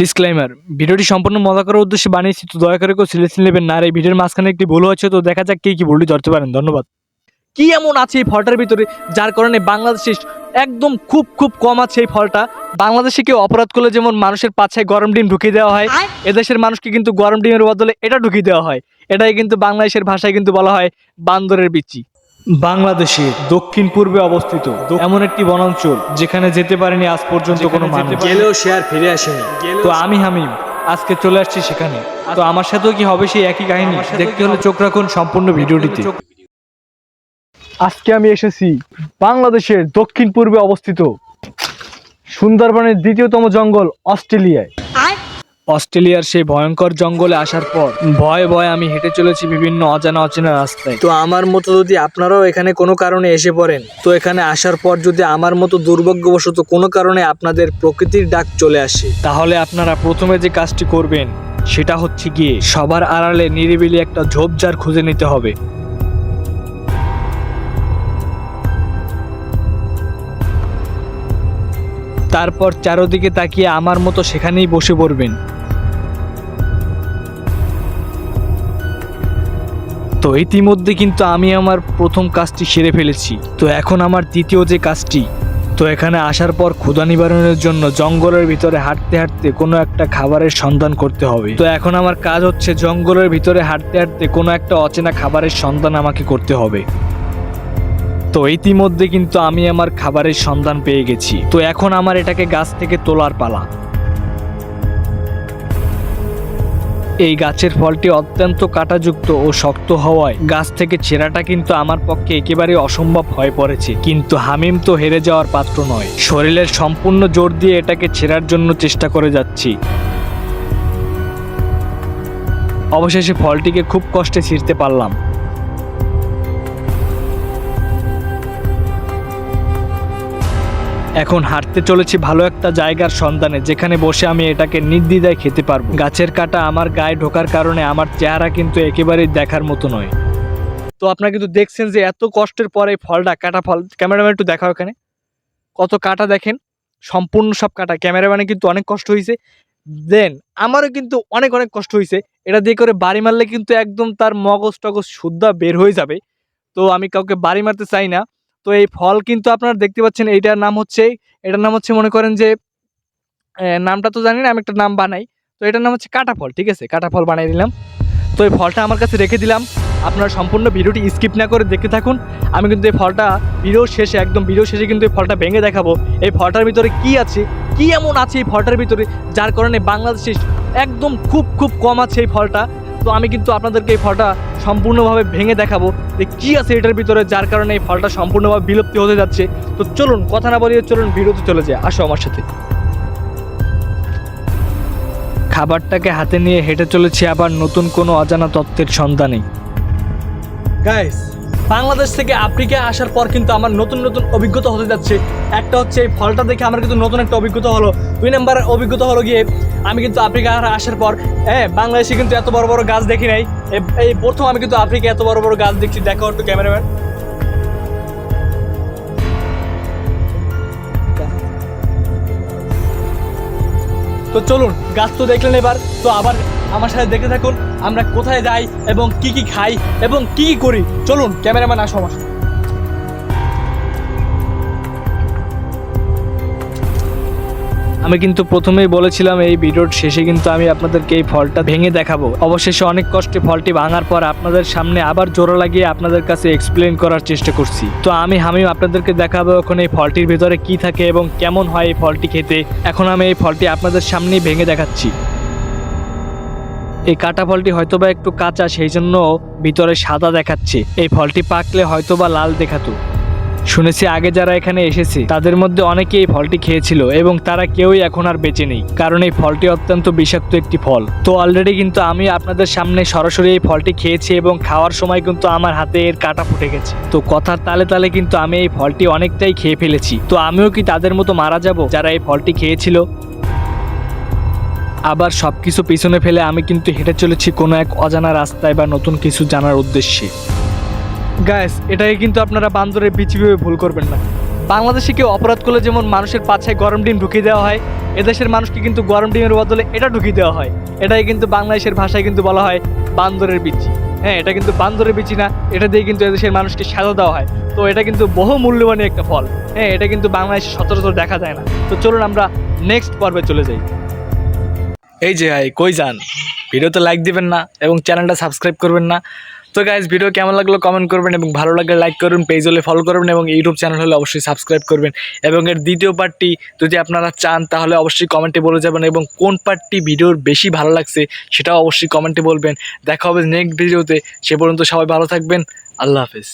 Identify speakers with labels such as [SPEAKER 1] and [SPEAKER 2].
[SPEAKER 1] Disclaimer ভিডিওটি সম্পূর্ণ মজা করার উদ্দেশ্যে বানিয়েছি তো দয়া করে কেউ সিলেকশন নেবেন না। আর এই ভিডিওর মাঝখানে একটি ভুল হয়েছে তো দেখা যাক কে কি ভুলটি ধরতে পারেন। ধন্যবাদ। কি এমন আছে এই ফলটার ভিতরে যার কারণে বাংলাদেশে একদম খুব খুব কম আছে এই ফলটা? বাংলাদেশে কেউ অপরাধ করলে যেমন মানুষের পাছায় গরম ডিম ঢুকিয়ে দেওয়া হয় এদেশের মানুষকে কিন্তু গরম ডিমের বদলে এটা ঢুকিয়ে দেওয়া হয়। এটাই কিন্তু বাংলাদেশের ভাষায় কিন্তু বলা হয় বান্দরের বিচি। বাংলাদেশের দক্ষিণ পূর্বে অবস্থিত এমন একটি বনাঞ্চল যেখানে যেতে পারেনি আজ পর্যন্ত কোনো মানুষ।
[SPEAKER 2] গেলেও সে আর ফিরে আসেনি।
[SPEAKER 1] তো আমি হামিম আজকে চলে আসছি সেখানে। তো আমার সাথেও কি হবে সেই একই কাহিনী? দেখতে হলে চোখ রাখুন সম্পূর্ণ ভিডিওটিতে। আজকে আমি এসেছি বাংলাদেশের দক্ষিণ পূর্বে অবস্থিত সুন্দরবনের দ্বিতীয়তম জঙ্গল অস্ট্রেলিয়ায়। অস্ট্রেলিয়ার সেই ভয়ঙ্কর জঙ্গলে আসার পর ভয়ে ভয়ে আমি হেঁটে চলেছি বিভিন্ন অজানা অচেনা রাস্তায়।
[SPEAKER 2] তো আমার মতো যদি আপনারাও এখানে কোনো কারণে এসে পড়েন তো এখানে আসার পর যদি আমার মতো দুর্ভাগ্যবশত কোনো কারণে আপনাদের প্রকৃতির ডাক চলে আসে।
[SPEAKER 1] তাহলে আপনারা প্রথমে যে কাজটি করবেন সেটা হচ্ছে গিয়ে সবার আড়ালে নিরিবিলি একটা ঝোপঝাড় খুঁজে নিতে হবে। তারপর চারোদিকে তাকিয়ে আমার মতো সেখানেই বসে পড়বেন। তো ইতিমধ্যে কিন্তু আমি আমার প্রথম কাজটি সেরে ফেলেছি। তো এখন আমার দ্বিতীয় যে কাজটি, তো এখানে আসার পর ক্ষুধা নিবারণের জন্য জঙ্গলের ভিতরে হাঁটতে হাঁটতে কোনো একটা খাবারের সন্ধান করতে হবে। তো এখন আমার কাজ হচ্ছে জঙ্গলের ভিতরে হাঁটতে হাঁটতে কোনো একটা অচেনা খাবারের সন্ধান আমাকে করতে হবে। তো ইতিমধ্যে কিন্তু আমি আমার খাবারের সন্ধান পেয়ে গেছি। তো এখন আমার এটাকে গাছ থেকে তোলার পালা। এই গাছের ফলটি অত্যন্ত কাঁটাযুক্ত ও শক্ত হওয়ায় গাছ থেকে ছেঁড়াটা কিন্তু আমার পক্ষে একেবারে অসম্ভব হয়ে পড়েছে। কিন্তু হামিম তো হেরে যাওয়ার পাত্র নয়। শরীরের সম্পূর্ণ জোর দিয়ে এটাকে ছেঁড়ার জন্য চেষ্টা করে যাচ্ছি। অবশেষে ফলটিকে খুব কষ্টে ছিঁড়তে পারলাম। এখন হাঁটতে চলেছি ভালো একটা জায়গার সন্ধানে, যেখানে বসে আমি এটাকে নির্দ্বিধায় খেতে পারব। গাছের কাটা আমার গায়ে ঢোকার কারণে আমার চেহারা কিন্তু একেবারেই দেখার মতো নয়। তো আপনারা কিন্তু দেখছেন যে এত কষ্টের পরে এই ফলটা কাটা ফল। ক্যামেরাম্যান একটু দেখাও এখানে। কত কাটা দেখেন, সম্পূর্ণ সব কাটা। ক্যামেরাম্যানে কিন্তু অনেক কষ্ট হয়েছে দেন আমারও কিন্তু অনেক অনেক কষ্ট হয়েছে এটা দিয়ে করে বাড়ি মারলে কিন্তু একদম তার মগজ টগজ শুদ্ধা বের হয়ে যাবে। তো আমি কাউকে বাড়ি মারতে চাই না। তো এই ফল কিন্তু আপনারা দেখতে পাচ্ছেন, এইটার নাম হচ্ছে, এটার নাম হচ্ছে মনে করেন যে নামটা তো জানি না, আমি একটা নাম বানাই। তো এটার নাম হচ্ছে কাটা ফল, ঠিক আছে? কাটা ফল বানিয়ে দিলাম। তো এই ফলটা আমার কাছে রেখে দিলাম। আপনারা সম্পূর্ণ ভিডিওটি স্কিপ না করে দেখতে থাকুন। আমি কিন্তু এই ফলটা ভিডিও শেষে, একদম ভিডিও শেষে কিন্তু এই ফলটা ভেঙে দেখাবো। এই ফলটার ভিতরে কি আছে? কি এমন আছে এই ফলটার ভিতরে, যার কারণে বাংলাদেশে একদম খুব খুব কম আছে এই ফলটা। তো আমি কিন্তু আপনাদেরকে এই ফলটা সম্পূর্ণভাবে ভেঙে দেখাবো যে কী আছে এটার ভিতরে, যার কারণে এই ফলটা সম্পূর্ণভাবে বিলুপ্তি হতে যাচ্ছে। তো চলুন, কথা না বলিয়ে চলুন ভিডিওতে চলে যায়। আসো আমার সাথে। খাবারটাকে হাতে নিয়ে হেঁটে চলেছি, আবার নতুন কোনো অজানা তত্ত্বের সন্ধানে। গাইস বাংলাদেশ থেকে আফ্রিকায় আসার পর কিন্তু আমার নতুন নতুন অভিজ্ঞতা হতে যাচ্ছে। একটা হচ্ছে এই ফলটা দেখে আমার কিন্তু নতুন একটা অভিজ্ঞতা হলো। দুই নম্বরের অভিজ্ঞতা হলো গিয়ে আমি কিন্তু আফ্রিকা আসার পর হ্যাঁ বাংলাদেশে কিন্তু এত বড় বড় গাছ দেখি নাই। এই প্রথম আমি কিন্তু আফ্রিকা এত বড় বড় গাছ দেখছি। দেখো একটু ক্যামেরাম্যান। তো চলুন, গাছ তো দেখলেন এবার। তো আবার আমার সাথে দেখতে থাকুন, আমরা কোথায় যাই এবং কি কি খাই এবং কি কি করি। চলুন, ক্যামেরাম্যান আসো আমার আমি কিন্তু প্রথমেই বলেছিলাম এই ভিডিওর শেষে কিন্তু আমি আপনাদেরকে এই ফলটা ভেঙে দেখাবো। অবশেষে অনেক কষ্টে ফলটি ভাঙার পর আপনাদের সামনে আবার জোড়া লাগিয়ে আপনাদের কাছে এক্সপ্লেন করার চেষ্টা করছি। তো আমি হামিম আপনাদেরকে দেখাবো এখন এই ফলটির ভিতরে কি থাকে এবং কেমন হয় এই ফলটি খেতে। এখন আমি এই ফলটি আপনাদের সামনেই ভেঙে দেখাচ্ছি। এই কাটা ফলটি হয়তোবা একটু কাঁচা সেই জন্য ভিতরে সাদা দেখাচ্ছে। এই ফলটি পাকলে হয়তোবা লাল দেখাতো। শুনেছি আগে যারা এখানে এসেছে, তাদের মধ্যে অনেকেই এই ফলটি খেয়েছিল এবং তারা কেউই এখন আর বেঁচে নেই, কারণ এই ফলটি অত্যন্ত বিষাক্ত একটি ফল। তো অলরেডি কিন্তু আমি আপনাদের সামনে সরাসরি এই ফলটি খেয়েছি এবং খাওয়ার সময় কিন্তু আমার হাতে এর কাটা ফুটে গেছে। তো কথার তালে তালে কিন্তু আমি এই ফলটি অনেকটাই খেয়ে ফেলেছি। তো আমিও কি তাদের মতো মারা যাব, যারা এই ফলটি খেয়েছিল? আবার সব কিছু পিছনে ফেলে আমি কিন্তু হেঁটে চলেছি কোনো এক অজানা রাস্তায় বা নতুন কিছু জানার উদ্দেশ্যে। গ্যাস এটাই কিন্তু আপনারা বান্দরের বিচি ভেবে ভুল করবেন না। বাংলাদেশে কেউ অপরাধ করলে যেমন মানুষের পাছায় গরম ডিম ঢুকিয়ে দেওয়া হয়, এদেশের মানুষকে কিন্তু গরম ডিমের বদলে এটা ঢুকিয়ে দেওয়া হয়। এটাই কিন্তু বাংলাদেশের ভাষায় কিন্তু বলা হয় বান্দরের বিচি। হ্যাঁ এটা কিন্তু বান্দরের বিচি না, এটা দিয়ে কিন্তু এদেশের মানুষকে সাজা দেওয়া হয়। তো এটা কিন্তু বহু মূল্যবান একটা ফল। হ্যাঁ এটা কিন্তু বাংলাদেশে সচরাচর দেখা যায় না। তো চলুন আমরা নেক্সট পর্বে চলে যাই।
[SPEAKER 2] এই যে ভাই, কই যান? ভিডিওতে লাইক দিবেন না এবং চ্যানেলটা সাবস্ক্রাইব করবেন না। তো গাইজ ভিডিও কেমন লাগল কমেন্ট করবেন এবং ভালো লাগলে লাইক করবেন পেজ হলে ফলো করবেন এবং ইউটিউব চ্যানেল হলে অবশ্যই সাবস্ক্রাইব করবেন। এবং এর দ্বিতীয় পার্টটি যদি আপনারা চান, তাহলে অবশ্যই কমেন্টে বলে যাবেন এবং কোন পার্টটি ভিডিওর বেশি ভালো লাগছে সেটাও অবশ্যই কমেন্টে বলবেন। দেখা হবে নেক্সট ভিডিওতে সে পর্যন্ত সবাই ভালো থাকবেন। আল্লাহ হাফেজ।